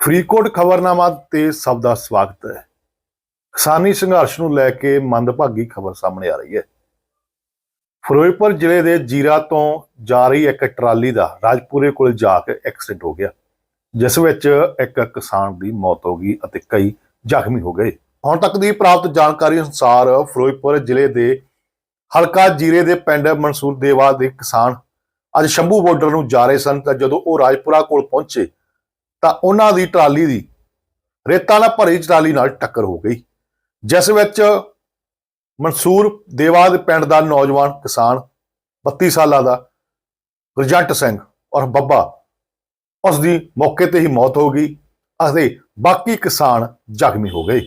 ਫਰੀਦਕੋਟ ਖਬਰਨਾਮਾ ਤੇ ਸਭ ਦਾ ਸਵਾਗਤ ਹੈ। ਕਿਸਾਨੀ ਸੰਘਰਸ਼ ਨੂੰ ਲੈ ਕੇ ਮੰਦਭਾਗੀ ਖਬਰ ਸਾਹਮਣੇ ਆ ਰਹੀ ਹੈ। ਫਿਰੋਜ਼ਪੁਰ ਜ਼ਿਲ੍ਹੇ ਦੇ ਜੀਰਾ ਤੋਂ ਜਾ ਰਹੀ ਇੱਕ ਟਰਾਲੀ ਦਾ ਰਾਜਪੁਰੇ ਕੋਲ ਜਾ ਕੇ ਐਕਸੀਡੈਂਟ ਹੋ ਗਿਆ, ਜਿਸ ਵਿੱਚ ਇੱਕ ਕਿਸਾਨ ਦੀ ਮੌਤ ਹੋ ਗਈ ਅਤੇ ਕਈ ਜ਼ਖਮੀ ਹੋ ਗਏ। ਹੁਣ ਤੱਕ ਦੀ ਪ੍ਰਾਪਤ ਜਾਣਕਾਰੀ ਅਨੁਸਾਰ ਫਿਰੋਜ਼ਪੁਰ ਜ਼ਿਲ੍ਹੇ ਦੇ ਹਲਕਾ ਜੀਰੇ ਦੇ ਪਿੰਡ ਮਨਸੂਰ ਦੇਵਾ ਦੇ ਕਿਸਾਨ ਅੱਜ ਸ਼ੰਭੂ ਬਾਰਡਰ ਨੂੰ ਜਾ ਰਹੇ ਸਨ ਤਾਂ ਜਦੋਂ ਉਹ ਰਾਜਪੁਰਾ ਕੋਲ ਪਹੁੰਚੇ ਤਾਂ ਉਹਨਾਂ ਦੀ ਟਰਾਲੀ ਦੀ ਰੇਤਾਂ ਨਾਲ ਭਰੀ ਟਰਾਲੀ ਨਾਲ ਟੱਕਰ ਹੋ ਗਈ। ਜਿਸ ਵਿੱਚ ਮਨਸੂਰ ਦੇਵਾਦ ਪਿੰਡ ਦਾ ਨੌਜਵਾਨ ਕਿਸਾਨ 32 ਸਾਲਾਂ ਦਾ ਗੁਰਜੰਟ ਸਿੰਘ ਔਰ ਬੱਬਾ ਉਸ ਦੀ ਮੌਕੇ ਤੇ ਹੀ ਮੌਤ ਹੋ ਗਈ ਅਤੇ ਬਾਕੀ ਕਿਸਾਨ ਜ਼ਖਮੀ ਹੋ ਗਏ।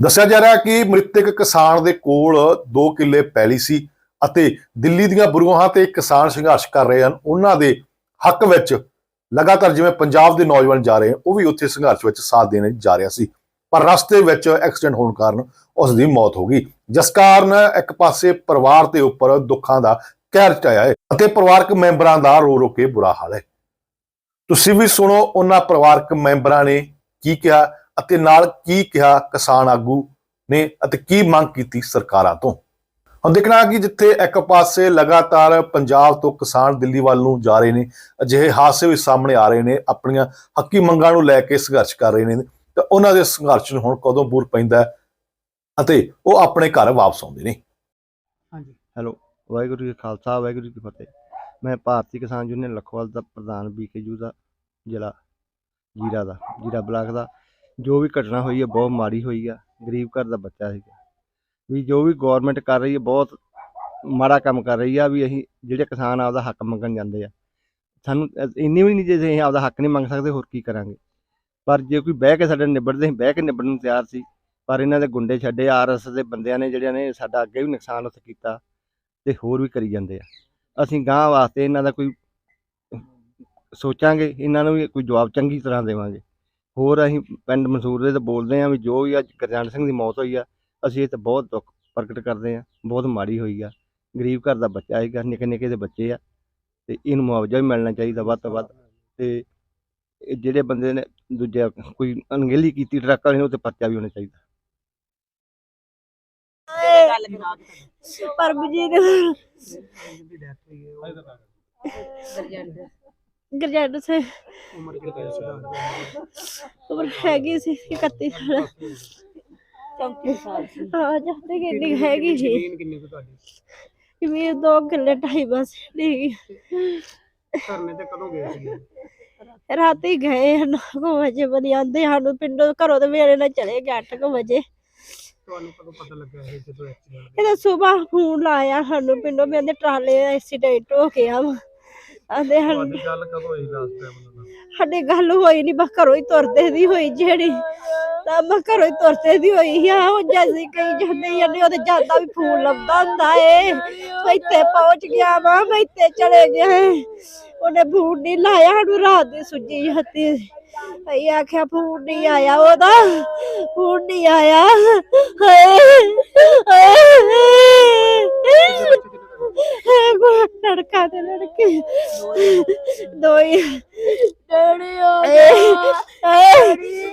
ਦੱਸਿਆ ਜਾ ਰਿਹਾ ਕਿ ਮ੍ਰਿਤਕ ਕਿਸਾਨ ਦੇ ਕੋਲ 2 ਕਿੱਲੇ ਪੈਲੀ ਸੀ ਅਤੇ ਦਿੱਲੀ ਦੀਆਂ ਬਰੂਹਾਂ ਤੇ ਕਿਸਾਨ ਸੰਘਰਸ਼ ਕਰ ਰਹੇ ਹਨ। ਉਹਨਾਂ ਦੇ ਹੱਕ ਵਿੱਚ ਲਗਾਤਾਰ ਜਿਵੇਂ ਪੰਜਾਬ ਦੇ ਨੌਜਵਾਨ ਜਾ ਰਹੇ ਉਹ ਵੀ ਉੱਥੇ ਸੰਘਰਸ਼ ਵਿੱਚ ਸਾਥ ਦੇਣ ਜਾ ਰਿਹਾ ਸੀ। ਪਰ ਰਸਤੇ ਵਿੱਚ ਐਕਸੀਡੈਂਟ ਹੋਣ ਕਾਰਨ ਉਸ ਦੀ ਮੌਤ ਹੋ ਗਈ। ਜਿਸ ਕਾਰਨ ਇੱਕ ਪਾਸੇ ਪਰਿਵਾਰ ਦੇ ਉੱਪਰ ਦੁੱਖਾਂ ਦਾ ਕਹਿਰ ਚੜਾਇਆ ਹੈ ਅਤੇ ਪਰਿਵਾਰਕ ਮੈਂਬਰਾਂ ਦਾ ਰੋ ਰੋ ਕੇ ਬੁਰਾ ਹਾਲ ਹੈ। ਤੁਸੀਂ ਵੀ ਸੁਣੋ ਉਹਨਾਂ ਪਰਿਵਾਰਕ ਮੈਂਬਰਾਂ ਨੇ ਕੀ ਕਿਹਾ ਅਤੇ ਨਾਲ ਕੀ ਕਿਹਾ ਕਿਸਾਨ ਆਗੂ ਨੇ ਅਤੇ ਕੀ ਮੰਗ ਕੀਤੀ ਸਰਕਾਰਾਂ ਤੋਂ। ਹੁਣ ਦੇਖਣਾ ਕਿ ਜਿੱਥੇ ਇੱਕ ਪਾਸੇ ਲਗਾਤਾਰ ਪੰਜਾਬ ਤੋਂ ਕਿਸਾਨ ਦਿੱਲੀ ਵੱਲ ਨੂੰ ਜਾ ਰਹੇ ਨੇ ਅਜਿਹੇ ਹਾਦਸੇ ਵੀ ਸਾਹਮਣੇ ਆ ਰਹੇ ਨੇ ਆਪਣੀਆਂ ਹੱਕੀ ਮੰਗਾਂ ਨੂੰ ਲੈ ਕੇ ਸੰਘਰਸ਼ ਕਰ ਰਹੇ ਨੇ ਤਾਂ ਉਹਨਾਂ ਦੇ ਸੰਘਰਸ਼ ਨੂੰ ਹੁਣ ਕਦੋਂ ਬੂਰ ਪੈਂਦਾ ਅਤੇ ਉਹ ਆਪਣੇ ਘਰ ਵਾਪਸ ਆਉਂਦੇ ਨੇ। ਹਾਂਜੀ। ਹੈਲੋ ਵਾਹਿਗੁਰੂ ਜੀ ਖਾਲਸਾ ਵਾਹਿਗੁਰੂ ਜੀ ਕੀ ਫਤਿਹ। ਮੈਂ ਭਾਰਤੀ ਕਿਸਾਨ ਯੂਨੀਅਨ ਲਖਵਾਲ ਦਾ ਪ੍ਰਧਾਨ ਬੀਕੇਯੂ ਦਾ ਜ਼ਿਲ੍ਹਾ ਜੀਰਾ ਦਾ ਜੀਰਾ ਬਲਾਕ ਦਾ। ਜੋ ਵੀ ਘਟਨਾ ਹੋਈ ਹੈ ਬਹੁਤ ਮਾੜੀ ਹੋਈ ਆ ਗਰੀਬ ਘਰ ਦਾ ਬੱਚਾ ਸੀਗਾ। ਵੀ ਜੋ ਵੀ ਗਵਰਨਮੈਂਟ ਕਰ ਰਹੀ ਹੈ, ਬਹੁਤ ਮਾੜਾ ਕੰਮ ਕਰ ਰਹੀ ਆ, ਵੀ ਅਸੀਂ ਜਿਹੜੇ ਕਿਸਾਨ ਆਪਦਾ ਹੱਕ ਮੰਗਣ ਜਾਂਦੇ ਆ। ਸਾਨੂੰ ਇੰਨੀ ਵੀ ਨਹੀਂ ਜੇ ਅਸੀਂ ਆਪਦਾ ਹੱਕ ਨਹੀਂ ਮੰਗ ਸਕਦੇ, ਹੋਰ ਕੀ ਕਰਾਂਗੇ? ਪਰ ਜੇ ਕੋਈ ਬਹਿ ਕੇ ਸਾਡੇ ਨਿਬੜਦੇ ਸੀ ਬਹਿ ਕੇ ਨਿਬੜਨ ਨੂੰ ਤਿਆਰ ਸੀ, ਪਰ ਇਹਨਾਂ ਦੇ ਗੁੰਡੇ ਛੱਡੇ ਆਰਐਸ ਦੇ ਬੰਦਿਆਂ ਨੇ ਜਿਹੜਿਆਂ ਨੇ ਸਾਡਾ ਅੱਗੇ ਵੀ ਨੁਕਸਾਨ ਉੱਥੇ ਕੀਤਾ ਤੇ ਹੋਰ ਵੀ ਕਰੀ ਜਾਂਦੇ ਆ। ਅਸੀਂ ਗਾਂ ਵਾਸਤੇ ਇਹਨਾਂ ਦਾ ਕੋਈ ਸੋਚਾਂਗੇ, ਇਹਨਾਂ ਨੂੰ ਵੀ ਕੋਈ ਜਵਾਬ ਚੰਗੀ ਤਰ੍ਹਾਂ ਦੇਵਾਂਗੇ। ਹੋਰ ਅਸੀਂ ਪਿੰਡ ਮਨਸੂਰ ਦੇ ਤੇ ਬੋਲਦੇ ਆ ਵੀ ਜੋ ਵੀ ਅੱਜ ਗੁਰਜੰਟ ਸਿੰਘ ਦੀ ਮੌਤ ਹੋਈ ਆ ਅਸੀਂ ਇਹ ਤੇ ਬਹੁਤ ਦੁੱਖ ਪ੍ਰਗਟ ਕਰਦੇ ਆ ਬਹੁਤ ਮਾੜੀ ਹੋਈ ਆ। ਗਰੀਬ ਘਰ ਦਾ ਬੱਚਾ ਹੈਗਾ ਨਿੱਕੇ ਨਿੱਕੇ ਦੇ ਬੱਚੇ ਆ ਤੇ ਇਹਨੂੰ ਮੁਆਵਜ਼ਾ ਵੀ ਮਿਲਣਾ ਚਾਹੀਦਾ ਵੱਧ ਤੋਂ ਵੱਧ ਤੇ ਇਹ ਜਿਹੜੇ ਬੰਦੇ ਨੇ ਦੂਜਾ ਕੋਈ ਅਣਗਹਿਲੀ ਕੀਤੀ ਟਰੱਕ ਵਾਲੇ ਨੇ ਤੇ ਪਰਚਾ ਵੀ ਹੋਣਾ ਚਾਹੀਦਾ। ਪਰਮਜੀਤ ਸੇ ਉਮਰ ਕਿੰਨੀ ਸੀ? ਉਮਰ ਹੈਗੀ ਸੀ 31 ਸਾਲ। 34 ਸਾਲ ਸੀ। ਹਾਂ ਜਾਂਦੇ ਕਿੰਨੀ ਹੈਗੀ ਸੀ। ਜ਼ਮੀਨ ਕਿੰਨੀ ਕੁ ਤੁਹਾਡੀ? ਵੀ ਦੋ ਕਿੱਲੇ ਢਾਈ ਬਸ ਨਹੀਂ ਧਰਨੇ ਤੇ ਕਦੋਂ ਗਏ ਸੀ ਰਾਤੀ ਗਏ 9 ਵਜੇ ਬਣੀ ਆਂਦੇ ਸਾਨੂੰ ਪਿੰਡੋਂ ਘਰੋਂ ਤੇ ਵੇਲੇ ਨਾਲ ਚਲੇ ਗਏ 8 ਵਜੇ। ਤੁਹਾਨੂੰ ਕਦੋਂ ਪਤਾ ਲੱਗਾ ਇਹ ਜਦੋਂ ਐਕਸੀਡੈਂਟ ਇਹਦਾ ਸਵੇਰ ਫੋਨ ਲਾਇਆ ਸਾਨੂੰ ਪਿੰਡੋਂ ਵੀ ਆਂਦੇ ਟਰਾਲੇ ਐਕਸੀਡੈਂਟ ਹੋ ਗਿਆ ਵਾ। ਆਂਦੇ ਹਨ ਗੱਲ ਕਦੋਂ ਹੋਈ ਲਾਸਟ ਟਾਈਮ ਸਾਡੇ ਗੱਲ ਹੋਈ ਨਹੀਂ ਬਸ ਘਰੋਂ ਹੀ ਤੁਰਦੇ ਦੀ ਹੋਈ ਜਿਹੜੀ। ਤਾਂ ਮੈਂ ਘਰੋਂ ਹੀ ਤੁਰਦੇ ਦੀ ਹੋਈ ਆ। ਉਹ ਜੈਸੀ ਕਈ ਜਾਂਦੇ ਜਾਂਦੇ ਉਹਦੇ ਜਾਂਦਾ ਵੀ ਫੋਨ ਲੱਭਦਾ ਹੁੰਦਾ ਏ। ਮੈਂ ਇੱਥੇ ਪਹੁੰਚ ਗਿਆ ਵਾ ਮੈਂ ਇੱਥੇ ਚਲੇ ਗਿਆ। ਉਹਨੇ ਫੋਨ ਨਹੀਂ ਲਾਇਆ ਸਾਨੂੰ ਰਾਤ ਦੀ ਸੁੱਜੀ ਹੱਤੀ ਅਈ ਆਖਿਆ ਫੋਨ ਨਹੀਂ ਆਇਆ ਉਹਦਾ। ਫੋਨ ਨਹੀਂ ਆਇਆ। ਹਾਏ ਹਾਏ ਲੜਕਾ ਤੇ ਲੜਕੀ। ਦੋ ਹੀ ਡੈਡੀ ਆ